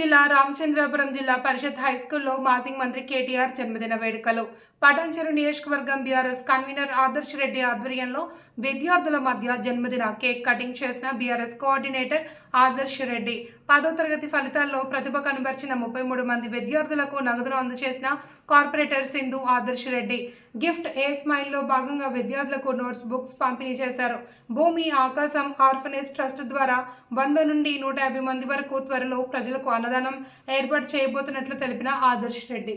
జిల్లా రామచంద్రపురం జిల్లా పరిషత్ హై స్కూల్లో మాజీ మంత్రి కేటీఆర్ జన్మదిన వేడుకలు. పటాన్చెరు నియోజకవర్గం బీఆర్ఎస్ కన్వీనర్ ఆదర్శ్ రెడ్డి ఆధ్వర్యంలో విద్యార్థుల మధ్య జన్మదిన కేక్ కటింగ్ చేసిన బీఆర్ఎస్ కోఆర్డినేటర్ ఆదర్శ్ రెడ్డి. పదో తరగతి ఫలితాల్లో ప్రతిభ కనబర్చిన ముప్పై మూడు మంది విద్యార్థులకు నగదును అందజేసిన corporator Sindhu Adarsh Reddy. Gift a స్మైల్లో భాగంగా విద్యార్థులకు నోట్స్ బుక్స్ పంపిణీ చేశారు. భూమి ఆకాశం ఆర్ఫనేజ్ ట్రస్ట్ ద్వారా వంద నుండి నూట యాభై మంది వరకు త్వరలో ప్రజలకు అన్నదానం ఏర్పాటు చేయబోతున్నట్లు తెలిపిన ఆదర్శ్ రెడ్డి.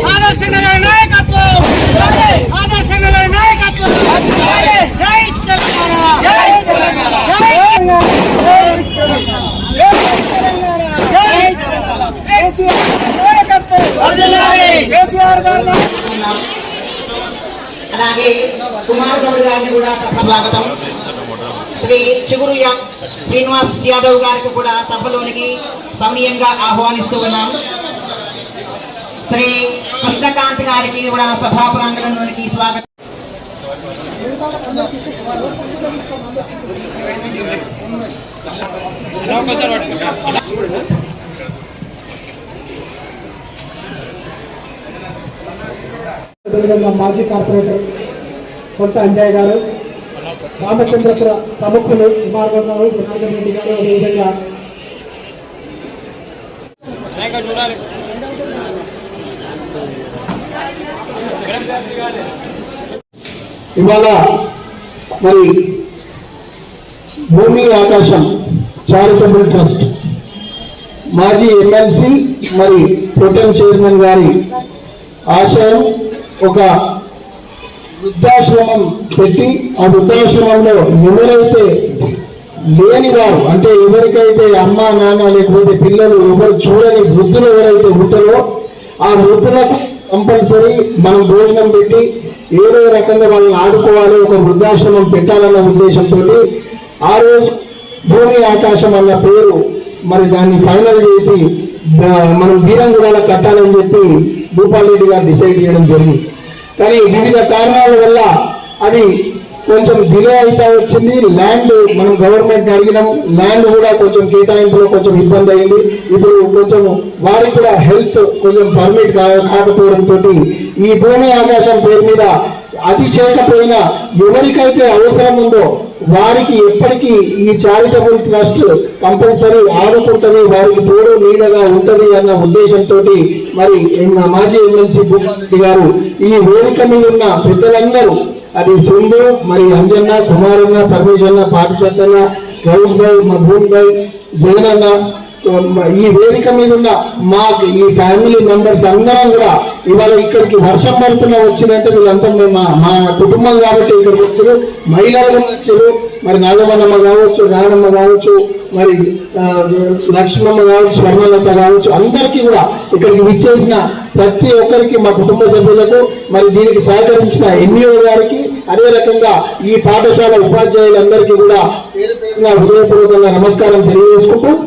ఆదర్శ నాయకత్వం! ఆదర్శ నాయకత్వం! జై తెలంగాణ! జై తెలంగాణ! అలాగే కుమార్ గౌడ్ గారిని కూడా స్వాగతం శ్రీ చిగురు శ్రీనివాస్ యాదవ్ గారికి కూడా సభలోనికి సమయంగా ఆహ్వానిస్తూ ఉన్నాం. శ్రీ కృష్ణకాంత్ గారికి కూడా సభా ప్రాంగణంలోనికి స్వాగతం. అదేవిధంగా మాజీ కార్పొరేటర్ సొంత అంజయ్ గారు రామచంద్రపుర ప్రముఖులు కుమార్ గౌడ్ గారు జనార్దన్ రెడ్డి గారు అదేవిధంగా ఇవాళ మరి భూమి ఆకాశం చారిటబుల్ ట్రస్ట్ మాజీ ఎమ్మెల్సీ మరి ప్రొటెం చైర్మన్ గారి ఆశయం ఒక వృద్ధాశ్రమం పెట్టి ఆ వృద్ధాశ్రమంలో ఎవరైతే లేని వారు అంటే ఎవరికైతే అమ్మ నాన్న లేకపోతే పిల్లలు ఎవరు చూడని వృద్ధులు ఎవరైతే ఉంటారో ఆ వృద్ధులకు కంపల్సరీ మనం భోజనం పెట్టి ఏదో రకంగా వాళ్ళని ఆడుకోవాలి ఒక వృద్ధాశ్రమం పెట్టాలన్న ఉద్దేశంతో ఆ రోజు భూమి ఆకాశం అన్న పేరు మరి దాన్ని ఫైనల్ చేసి మనం బీరంగుడాల కట్టాలని చెప్పి భూపాల్ రెడ్డి గారు డిసైడ్ చేయడం జరిగింది. కానీ వివిధ కారణాల వల్ల అది కొంచెం డిలే అయితే వచ్చింది. ల్యాండ్ మనం గవర్నమెంట్ అడిగినాం. ల్యాండ్ కూడా కొంచెం కేటాయింపులో కొంచెం ఇబ్బంది అయింది. ఇప్పుడు కొంచెం వారికి కూడా హెల్త్ కొంచెం పర్మిట్ కాకపోవడంతో ఈ భూమి ఆకాశం పేరు మీద అది చేయకపోయినా ఎవరికైతే అవసరం ఉందో వారికి ఎప్పటికీ ఈ చారిటబుల్ ట్రస్ట్ కంపల్సరీ ఆదుకుంటుంది వారికి తోడు నీడగా ఉంటుంది అన్న ఉద్దేశంతో మరి మాజీ ఎమ్మెల్సీ భూపాల్ రెడ్డి గారు ఈ వేదిక మీద ఉన్న పెద్దలందరూ అది సింధు మరి అంజన్న కుమారన్న పరమేశన్న పాటిసత్తన్న గౌడ్ భాయ్ మా భూమి భాయ్ జగనన్న ఈ వేదిక మీద ఉన్న మా ఈ ఫ్యామిలీ మెంబర్స్ అందరం కూడా ఇవాళ ఇక్కడికి వర్షం పడుతున్నా వచ్చిందంటే వీళ్ళంతా మేము మా మా కుటుంబం కాబట్టి ఇక్కడికి వచ్చారు. మహిళలు కూడా వచ్చారు. మరి నాగమన్నమ్మ కావచ్చు రానమ్మ కావచ్చు మరి లక్ష్మమ్మ కావచ్చు స్వర్ణలత కావచ్చు అందరికీ కూడా ఇక్కడికి విచ్చేసిన ప్రతి ఒక్కరికి మా కుటుంబ సభ్యులకు మరి దీనికి సహకరించిన ఎన్ఈఓ గారికి అదే రకంగా ఈ పాఠశాల ఉపాధ్యాయులందరికీ కూడా పేరు పేరున హృదయపూర్వకంగా నమస్కారం తెలియజేసుకుంటూ